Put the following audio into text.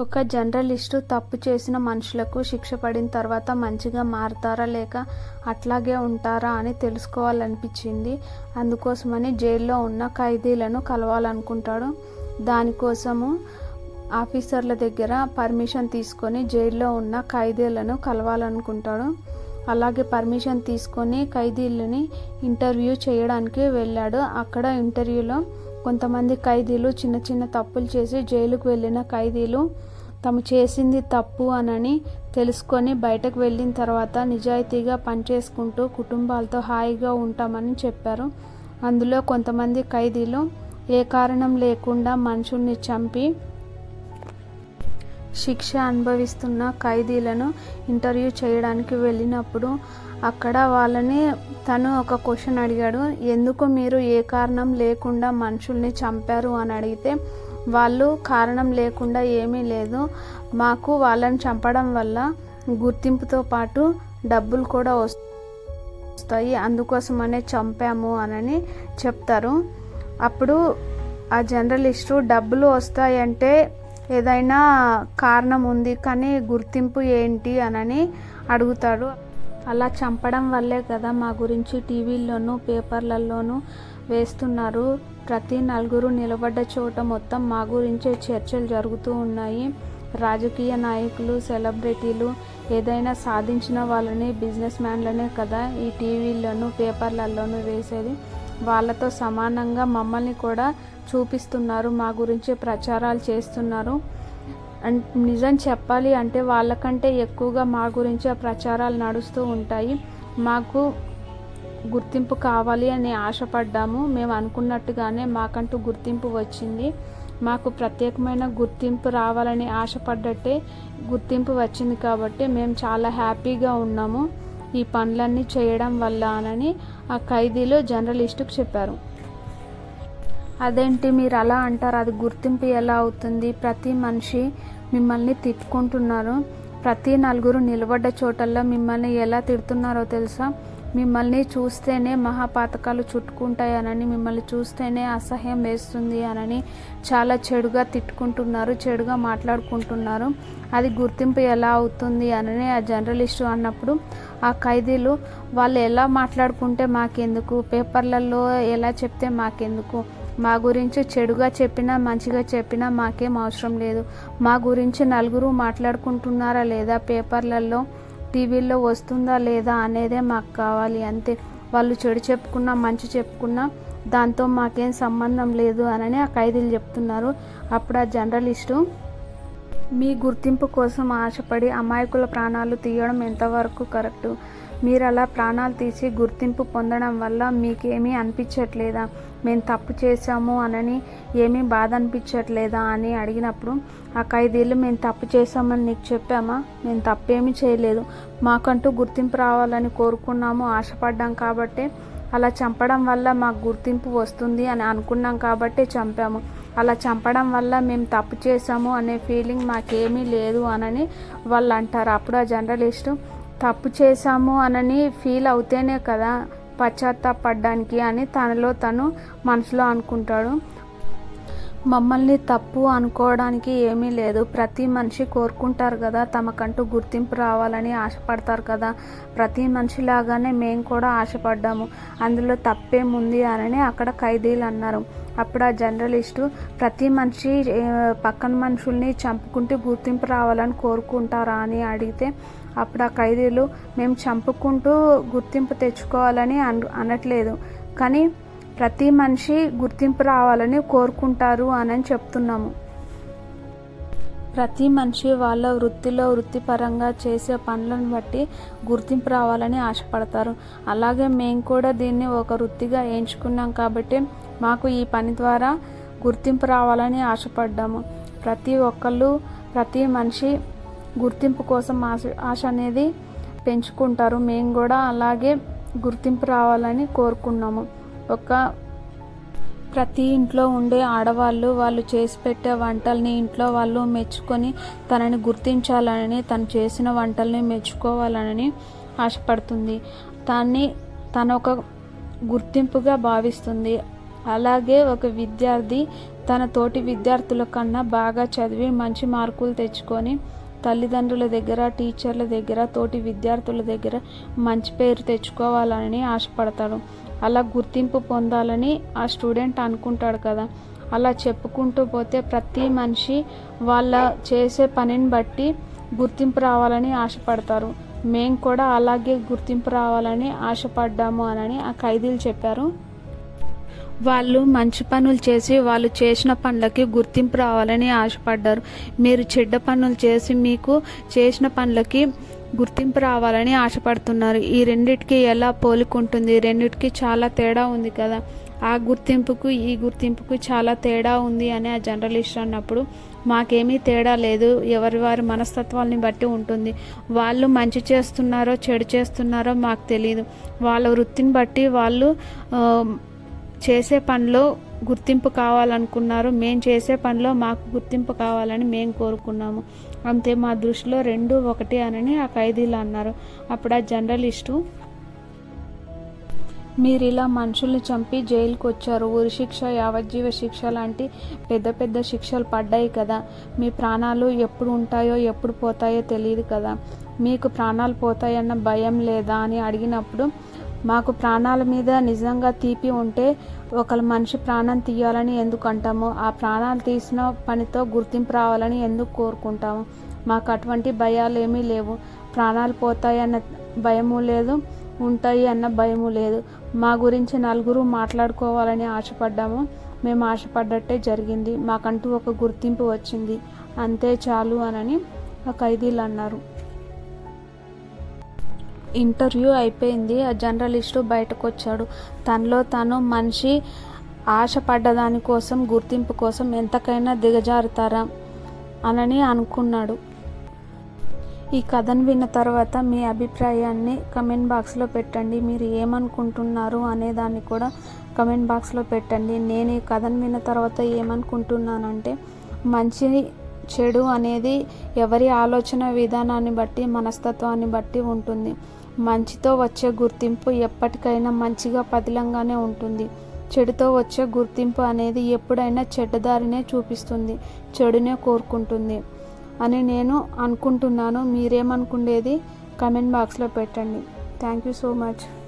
ఒక జర్నలిస్టు తప్పు చేసిన మనుషులకు శిక్ష పడిన తర్వాత మంచిగా మారతారా లేక అట్లాగే ఉంటారా అని తెలుసుకోవాలనిపించింది. అందుకోసమని జైల్లో ఉన్న ఖైదీలను కలవాలనుకుంటాడు. దానికోసము ఆఫీసర్ల దగ్గర పర్మిషన్ తీసుకొని జైల్లో ఉన్న ఖైదీలను కలవాలనుకుంటాడు. అలాగే పర్మిషన్ తీసుకొని ఖైదీలని ఇంటర్వ్యూ చేయడానికి వెళ్ళాడు. అక్కడ ఇంటర్వ్యూలో కొంతమంది ఖైదీలు చిన్న చిన్న తప్పులు చేసి జైలుకు వెళ్ళిన ఖైదీలు తము చేసింది తప్పు అనని తెలుసుకొని బయటకు వెళ్ళిన తర్వాత నిజాయితీగా పనిచేసుకుంటూ కుటుంబాలతో హాయిగా ఉంటామని చెప్పారు. అందులో కొంతమంది ఖైదీలు ఏ కారణం లేకుండా మనుషుల్ని చంపి శిక్ష అనుభవిస్తున్న ఖైదీలను ఇంటర్వ్యూ చేయడానికి వెళ్ళినప్పుడు అక్కడ వాళ్ళని తను ఒక క్వశ్చన్ అడిగాడు ఎందుకు మీరు ఏ కారణం లేకుండా మనుషుల్ని చంపారు? అని అడిగితే వాళ్ళు కారణం లేకుండా ఏమీ లేదు. మాకు వాళ్ళని చంపడం వల్ల గుర్తింపుతో పాటు డబ్బులు కూడా వస్తాయి. అందుకోసమనే చంపాము అని చెప్తారు. అప్పుడు ఆ జర్నలిస్టు డబ్బులు వస్తాయంటే ఏదైనా కారణం ఉంది కానీ గుర్తింపు ఏంటి? అనని అడుగుతాడు. అలా చంపడం వల్లే కదా మా గురించి టీవీల్లోనూ పేపర్లలోనూ వేస్తున్నారు. ప్రతి నలుగురు నిలబడ్డ చోట మొత్తం మా గురించే చర్చలు జరుగుతూ ఉన్నాయి. రాజకీయ నాయకులు సెలబ్రిటీలు ఏదైనా సాధించిన వాళ్ళని బిజినెస్ మ్యాన్లనే కదా ఈ టీవీల్లోనూ పేపర్లలోనూ వేసేది. వాళ్ళతో సమానంగా మమ్మల్ని కూడా చూపిస్తున్నారు మా గురించి ప్రచారాలు చేస్తున్నారు. నిజం చెప్పాలి అంటే వాళ్ళకంటే ఎక్కువగా మా గురించి ప్రచారాలు నడుస్తూ ఉంటాయి. మాకు గుర్తింపు కావాలి అని ఆశపడ్డాము. మేము అనుకున్నట్టుగానే మాకంటూ గుర్తింపు వచ్చింది. మాకు ప్రత్యేకమైన గుర్తింపు రావాలని ఆశపడ్డట్టే గుర్తింపు వచ్చింది కాబట్టి మేము చాలా హ్యాపీగా ఉన్నాము. ఈ పనులన్నీ చేయడం వల్ల అని ఆ ఖైదీలో జర్నలిస్టుకు చెప్పారు. అదేంటి మీరు అలా అంటారు? అది గుర్తింపు ఎలా అవుతుంది? ప్రతి మనిషి మిమ్మల్ని తిట్టుకుంటున్నారు ప్రతి నలుగురు నిలబడ్డ చోటల్లో మిమ్మల్ని ఎలా తిడుతున్నారో తెలుసా? మిమ్మల్ని చూస్తేనే మహాపాతకాలు చుట్టుకుంటాయనని మిమ్మల్ని చూస్తేనే అసహ్యం వేస్తుంది అనని చాలా చెడుగా తిట్టుకుంటున్నారు చెడుగా మాట్లాడుకుంటున్నారు. అది గుర్తింపు ఎలా అవుతుంది అని ఆ జర్నలిస్టు అన్నప్పుడు ఆ ఖైదీలు వాళ్ళు ఎలా మాట్లాడుకుంటే మాకెందుకు? పేపర్లలో ఎలా చెప్తే మాకెందుకు? మా గురించి చెడుగా చెప్పినా మంచిగా చెప్పినా మాకేం అవసరం లేదు. మా గురించి నలుగురు మాట్లాడుకుంటున్నారా లేదా పేపర్లలో టీవీల్లో వస్తుందా లేదా అనేదే మాకు కావాలి అంతే. వాళ్ళు చెడు చెప్పుకున్నా మంచి చెప్పుకున్నా దాంతో మాకేం సంబంధం లేదు అని ఆ ఖైదీలు చెప్తున్నారు. అప్పుడు ఆ జర్నలిస్టు మీ గుర్తింపు కోసం ఆశపడి అమాయకుల ప్రాణాలు తీయడం ఎంతవరకు కరెక్టు? మీరు అలా ప్రాణాలు తీసి గుర్తింపు పొందడం వల్ల మీకేమీ అనిపించట్లేదా? మేము తప్పు చేశాము అనని ఏమీ బాధ అనిపించట్లేదా అని అడిగినప్పుడు ఆ ఖైదీలు మేము తప్పు చేశామని నీకు చెప్పామా? మేము తప్పేమీ చేయలేదు. మాకంటూ గుర్తింపు రావాలని కోరుకున్నాము ఆశపడ్డాం కాబట్టే అలా చంపడం వల్ల మాకు గుర్తింపు వస్తుంది అని అనుకున్నాం కాబట్టి చంపాము. అలా చంపడం వల్ల మేము తప్పు చేసాము అనే ఫీలింగ్ మాకేమీ లేదు అనని వాళ్ళు అంటారు అప్పుడు ఆ జర్నలిస్టు తప్పు చేశాము అనని ఫీల్ అవుతేనే కదా పశ్చాత్తాపడ్డానికి అని తనలో తను మనసులో అనుకుంటాడు. మమ్మల్ని తప్పు అనుకోవడానికి ఏమీ లేదు. ప్రతి మనిషి కోరుకుంటారు కదా తమకంటూ గుర్తింపు రావాలని ఆశపడతారు కదా. ప్రతి మనిషిలాగానే మేము కూడా ఆశపడ్డాము. అందులో తప్పేముంది అని అక్కడ ఖైదీలు అన్నారు. అప్పుడు ఆ జర్నలిస్టు ప్రతి మనిషి పక్కన మనుషుల్ని చంపుకుంటూ గుర్తింపు రావాలని కోరుకుంటారా అని అడిగితే అప్పుడు ఆ ఖైదీలు మేము చంపుకుంటూ గుర్తింపు తెచ్చుకోవాలని అన్ అనట్లేదు. కానీ ప్రతి మనిషి గుర్తింపు రావాలని కోరుకుంటారు అని చెప్తున్నాము. ప్రతి మనిషి వాళ్ళ వృత్తిలో వృత్తిపరంగా చేసే పనులను బట్టి గుర్తింపు రావాలని ఆశపడతారు. అలాగే మేము కూడా దీన్ని ఒక వృత్తిగా ఎంచుకున్నాం కాబట్టి మాకు ఈ పని ద్వారా గుర్తింపు రావాలని ఆశపడ్డాము. ప్రతి ఒక్కళ్ళు ప్రతి మనిషి గుర్తింపు కోసం ఆశ ఆశ అనేది పెంచుకుంటారు. మేము కూడా అలాగే గుర్తింపు రావాలని కోరుకున్నాము. ఒక ప్రతి ఇంట్లో ఉండే ఆడవాళ్ళు వాళ్ళు చేసి పెట్టే వంటల్ని ఇంట్లో వాళ్ళు మెచ్చుకొని తనని గుర్తించాలని తను చేసిన వంటల్ని మెచ్చుకోవాలని ఆశపడుతుంది. దాన్ని తన ఒక గుర్తింపుగా భావిస్తుంది. అలాగే ఒక విద్యార్థి తన తోటి విద్యార్థుల కన్నా బాగా చదివి మంచి మార్కులు తెచ్చుకొని తల్లిదండ్రుల దగ్గర టీచర్ల దగ్గర తోటి విద్యార్థుల దగ్గర మంచి పేరు తెచ్చుకోవాలని ఆశపడతాడు. అలా గుర్తింపు పొందాలని ఆ స్టూడెంట్ అనుకుంటాడు కదా. అలా చెప్పుకుంటూ పోతే ప్రతి మనిషి వాళ్ళ చేసే పనిని బట్టి గుర్తింపు రావాలని ఆశపడతారు. మేము కూడా అలాగే గుర్తింపు రావాలని ఆశపడ్డాము అని ఆ ఖైదీలు చెప్పారు. వాళ్ళు మంచి పనులు చేసి వాళ్ళు చేసిన పనులకి గుర్తింపు రావాలని ఆశపడ్డారు. మీరు చెడ్డ పనులు చేసి మీకు చేసిన పనులకి గుర్తింపు రావాలని ఆశపడుతున్నారు. ఈ రెండిటికి ఎలా పోలుకుంటుంది? రెండిటికి చాలా తేడా ఉంది కదా. ఆ గుర్తింపుకు ఈ గుర్తింపుకు చాలా తేడా ఉంది అని ఆ జర్నలిస్ట్ అన్నప్పుడు మాకేమీ తేడా లేదు. ఎవరి వారి మనస్తత్వాల్ని బట్టి ఉంటుంది. వాళ్ళు మంచి చేస్తున్నారో చెడు చేస్తున్నారో మాకు తెలియదు వాళ్ళ వృత్తిని బట్టి వాళ్ళు చేసే పనిలో గుర్తింపు కావాలనుకున్నారు మేము చేసే పనిలో మాకు గుర్తింపు కావాలని మేము కోరుకున్నాము. అంతే మా దృష్టిలో రెండు ఒకటి అని ఆ ఖైదీలు అన్నారు. అప్పుడు ఆ జర్నలిస్టు మీరు ఇలా మనుషుల్ని చంపి జైలుకు వచ్చారు ఉరి శిక్ష యావజ్జీవ శిక్ష లాంటి పెద్ద పెద్ద శిక్షలు పడ్డాయి కదా. మీ ప్రాణాలు ఎప్పుడు ఉంటాయో ఎప్పుడు పోతాయో తెలియదు కదా. మీకు ప్రాణాలు పోతాయన్న భయం లేదా? అని అడిగినప్పుడు మాకు ప్రాణాల మీద నిజంగా తీపి ఉంటే ఒకళ్ళ మనిషి ప్రాణం తీయాలని ఎందుకు అంటాము ఆ ప్రాణాలు తీసిన పనితో గుర్తింపు రావాలని ఎందుకు కోరుకుంటాము? మాకు అటువంటి భయాలు ఏమీ లేవు. ప్రాణాలు పోతాయన్న భయము లేదు ఉంటాయి అన్న భయము లేదు. మా గురించి నలుగురు మాట్లాడుకోవాలని ఆశపడ్డాము. మేము ఆశపడ్డట్టే జరిగింది. మాకంటూ ఒక గుర్తింపు వచ్చింది. అంతే చాలు అనని ఆ ఖైదీలు అన్నారు. ఇంటర్వ్యూ అయిపోయింది. ఆ జర్నలిస్టు బయటకు వచ్చాడు తనలో తను మనిషి ఆశపడ్డ దానికోసం గుర్తింపు కోసం ఎంతకైనా దిగజారుతారా అనని అనుకున్నాడు. ఈ కథను విన్న తర్వాత మీ అభిప్రాయాన్ని కమెంట్ బాక్స్లో పెట్టండి. మీరు ఏమనుకుంటున్నారు అనే దాన్ని కూడా కమెంట్ బాక్స్లో పెట్టండి. నేను ఈ కథను విన్న తర్వాత ఏమనుకుంటున్నానంటే మంచి చెడు అనేది ఎవరి ఆలోచన విధానాన్ని బట్టి మనస్తత్వాన్ని బట్టి ఉంటుంది. మంచితో వచ్చే గుర్తింపు ఎప్పటికైనా మంచిగా పదిలంగానే ఉంటుంది. చెడుతో వచ్చే గుర్తింపు అనేది ఎప్పుడైనా చెడ్డదారినే చూపిస్తుంది చెడునే కోరుకుంటుంది అని నేను అనుకుంటున్నాను. మీరేమనుకునేది కమెంట్ బాక్స్లో పెట్టండి. Thank you so much.